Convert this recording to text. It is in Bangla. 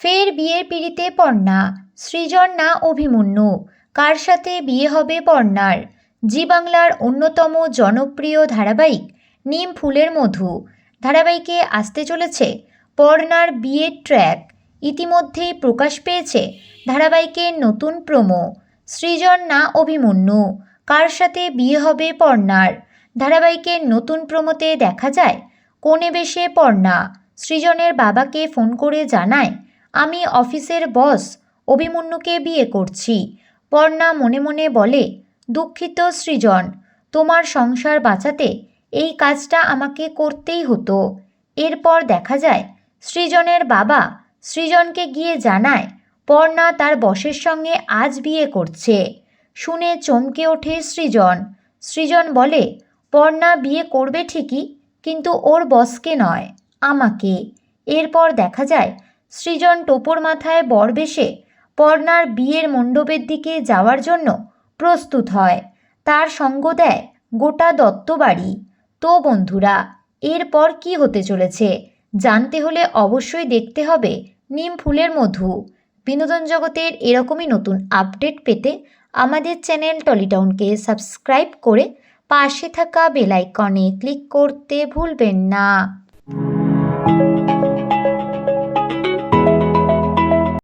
ফের বিয়ের পিড়িতে পর্ণা সৃজন না অভিমন্যু। কার সাথে বিয়ে হবে পর্ণার জি বাংলার অন্যতম জনপ্রিয় ধারাবাহিক নিম ফুলের মধু। ধারাবাহিকে আসতে চলেছে পর্ণার বিয়ের ট্র্যাক। ইতিমধ্যেই প্রকাশ পেয়েছে ধারাবাহিকের নতুন প্রোমো। সৃজন না অভিমন্যু। কার সাথে বিয়ে হবে পর্ণার ধারাবাহিকের নতুন প্রোমোতে দেখা যায় কোণে বেশে পর্ণা সৃজনের বাবাকে ফোন করে জানায় আমি অফিসের বস, অভিমন্যুকে বিয়ে করছি। পর্ণা মনে মনে বলে, দুঃখিত সৃজন, তোমার সংসার বাঁচাতে এই কাজটা আমাকে করতেই হতো। এরপর দেখা যায়, সৃজনের বাবা সৃজনকে গিয়ে জানায়, পর্ণা তার বসের সঙ্গে আজ বিয়ে করছে। শুনে চমকে ওঠে সৃজন। সৃজন বলে, পর্ণা বিয়ে করবে ঠিকই, কিন্তু ওর বসকে নয়, আমাকে। এরপর দেখা যায় সৃজন টোপর মাথায় বর বেশে পর্ণার বিয়ের মণ্ডপের দিকে যাওয়ার জন্য প্রস্তুত হয়। তার সঙ্গ দেয় গোটা দত্তবাড়ি তো বন্ধুরা, এরপর কি হতে চলেছে? জানতে হলে অবশ্যই দেখতে হবে নিম ফুলের মধু। বিনোদন জগতের এরকমই নতুন আপডেট পেতে আমাদের চ্যানেল টলিটাউনকে সাবস্ক্রাইব করে পাশে থাকা বেলাইকনে ক্লিক করতে ভুলবেন না।